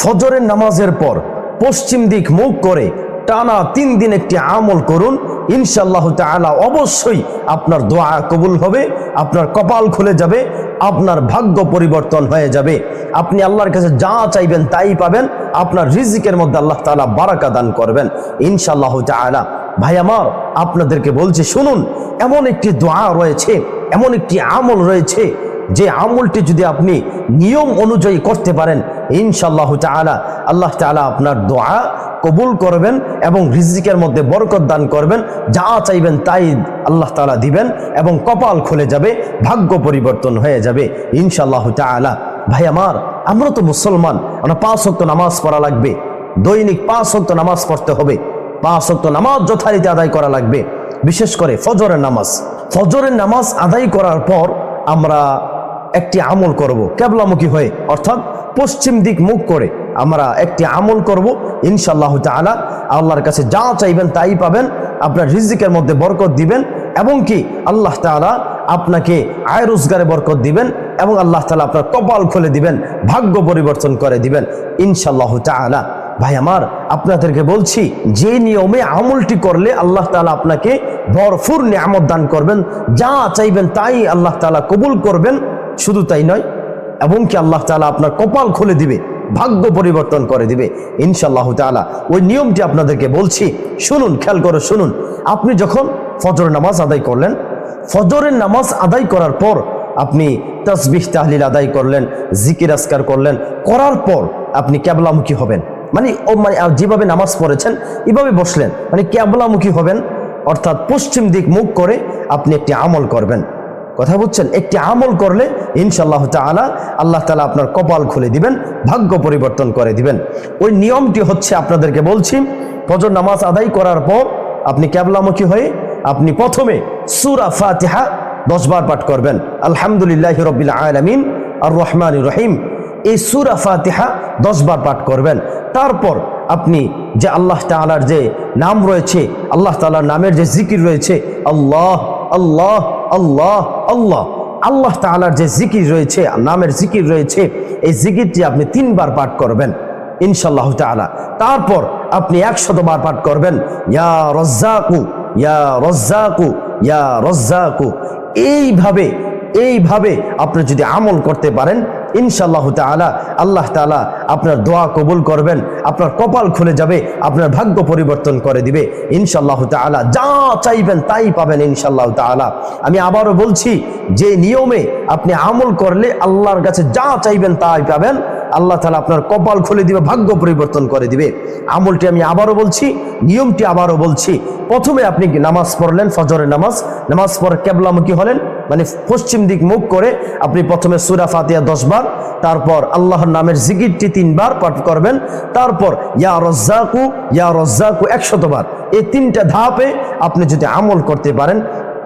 ফজরের নামাজের পর পশ্চিম দিক মুখ করে টানা তিন দিন একটি আমল করুন। ইনশাল্লাহ তাআলা অবশ্যই আপনার দোয়া কবুল হবে, আপনার কপাল খুলে যাবে, আপনার ভাগ্য পরিবর্তন হয়ে যাবে। আপনি আল্লাহর কাছে যা চাইবেন তাই পাবেন, আপনার রিজিকের মধ্যে আল্লাহ তাআলা বারাকা দান করবেন। ইনশাল্লাহ তাআলা, ভাই আমার, আপনাদেরকে বলছি, শুনুন, এমন একটি দোয়া রয়েছে, এমন একটি আমল রয়েছে, যে আমলটি যদি আপনি নিয়ম অনুযায়ী করতে পারেন ইনশাল্লাহ তাআলা, আল্লাহ তাআলা আপনার দোয়া কবুল করবেন এবং রিজিকের মধ্যে বরকত দান করবেন। যা চাইবেন তাই আল্লাহ তাআলা দিবেন এবং কপাল খুলে যাবে, ভাগ্য পরিবর্তন হয়ে যাবে ইনশাল্লাহ তাআলা। ভাই আমার, আমরা তো মুসলমান, আমরা পাঁচ ওয়াক্ত নামাজ পড়া লাগবে, দৈনিক পাঁচ ওয়াক্ত নামাজ পড়তে হবে, পাঁচ ওয়াক্ত নামাজ যথারীতি আদায় করা লাগবে, বিশেষ করে ফজরের নামাজ। ফজরের নামাজ আদায় করার পর আমরা একটি আমল করব, কেবলামুখী হয়ে, অর্থাৎ পশ্চিম দিক মুখ করে আমরা একটি আমল করব ইনশাল্লাহ তাআলা। আল্লাহর কাছে যা চাইবেন তাই পাবেন, আপনার রিজিকের মধ্যে বরকত দিবেন, এবং কি আল্লাহ তাআলা আপনাকে আয় রোজগারে বরকত দিবেন, এবং আল্লাহ তাআলা আপনার কপাল খুলে দিবেন, ভাগ্য পরিবর্তন করে দিবেন ইনশাল্লাহ তাআলা। ভাই আমার, আপনাদেরকে বলছি, যে নিয়মে আমলটি করলে আল্লাহ তাআলা আপনাকে ভরপুর নিয়ামত দান করবেন, যা চাইবেন তাই আল্লাহ তাআলা কবুল করবেন, শুধু তাই নয় এবং কি আল্লাহ তাআলা আপনার কপাল খুলে দিবে, ভাগ্য পরিবর্তন করে দিবে। ইনশাল্লাহ তাআলা ওই নিয়মটি আপনাদেরকে বলছি, শুনুন, খেয়াল করে শুনুন। আপনি যখন ফজর নামাজ আদায় করলেন, ফজরের নামাজ আদায় করার পর আপনি তসবিহ, তাহলিল আদায় করলেন, জিকির আসকার করলেন, করার পর আপনি ক্যাবলামুখী হবেন। মানে ও মানে যেভাবে নামাজ পড়েছেন, এভাবে বসলেন। মানে ক্যাবলামুখী হবেন, অর্থাৎ পশ্চিম দিক মুখ করে আপনি একটি আমল করবেন। কথা বুঝছেন একটি আমল করলে ইনশাল্লাহ তাআলা আল্লাহ তাআলা আপনার কপাল খুলে দিবেন, ভাগ্য পরিবর্তন করে দিবেন। ওই নিয়মটি হচ্ছে আপনাদেরকে বলছি, ফজর নামাজ আদায় করার পর আপনি ক্যাবলামুখী হয়ে আপনি প্রথমে সুরা ফাতিহা দশবার পাঠ করবেন। আলহামদুলিল্লাহ রবিল আলমিন আর রহমান রহিম, এই সুরা ফাতিহা দশবার পাঠ করবেন। তারপর আপনি যে আল্লাহ তাআলার যে নাম রয়েছে, আল্লাহ তাআলার নামের যে জিকির রয়েছে, আল্লাহ আল্লাহ আল্লাহ আল্লাহ। আল্লাহ তালার যে জিকির রয়েছে, নামের জিকির রয়েছে, এই জিকিরটি আপনি তিনবার পাঠ করবেন ইনশাল্লাহ তালা তারপর আপনি একশতবার পাঠ করবেন, ইয়া রজ্জাকু ইয়া রজ্জাকু ইয়া রজ্জাকু। এইভাবে এইভাবে আপনি যদি আমল করতে পারেন ইনশাল্লাহ তাআলা আল্লাহ তাআলা আপনার দোয়া কবুল করবেন, আপনার কপাল খুলে যাবে, আপনার ভাগ্য পরিবর্তন করে দিবে। ইনশাল্লাহ তাআলা যা চাইবেন তাই পাবেন ইনশাল্লাহ তাআলা। আমি আবারও বলছি, যে নিয়মে আপনি আমল করলে আল্লাহর কাছে যা চাইবেন তাই পাবেন, আল্লাহ তালা আপনার কপাল খুলে দিবে, ভাগ্য পরিবর্তন করে দিবে। আমলটি আমি আবারও বলছি, নিয়মটি আবারও বলছি, প্রথমে আপনি নামাজ পড়লেন? ফজরের নামাজ? নামাজ পড়ে কেবলামুখী হলেন? মানে পশ্চিম দিক মুখ করে আপনি প্রথমে সুরা ফাতিয়া দশবার, তারপর আল্লাহর নামের জিগিরটি তিনবার পাঠ করবেন, তারপর ইয়া রজ্জাকু ইয়া রজ্জাকু একশতবার। এই তিনটা ধাপে আপনি যদি আমল করতে পারেন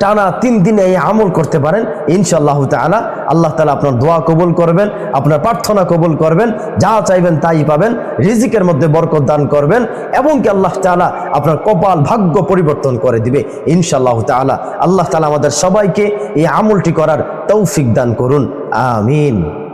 টানা তিন দিনে এই আমল করতে পারেন, ইনশাআল্লাহ তালা আল্লাহ তালা আপনার দোয়া কবুল করবেন, আপনার প্রার্থনা কবুল করবেন, যা চাইবেন তাই পাবেন, রিজিকের মধ্যে বরকত দান করবেন এবং কি আল্লাহ তালা আপনার কপাল ভাগ্য পরিবর্তন করে দিবে, ইনশাআল্লাহ তালা আল্লাহ তালা আমাদের সবাইকে এই আমলটি করার তৌফিক দান করুন, আমিন।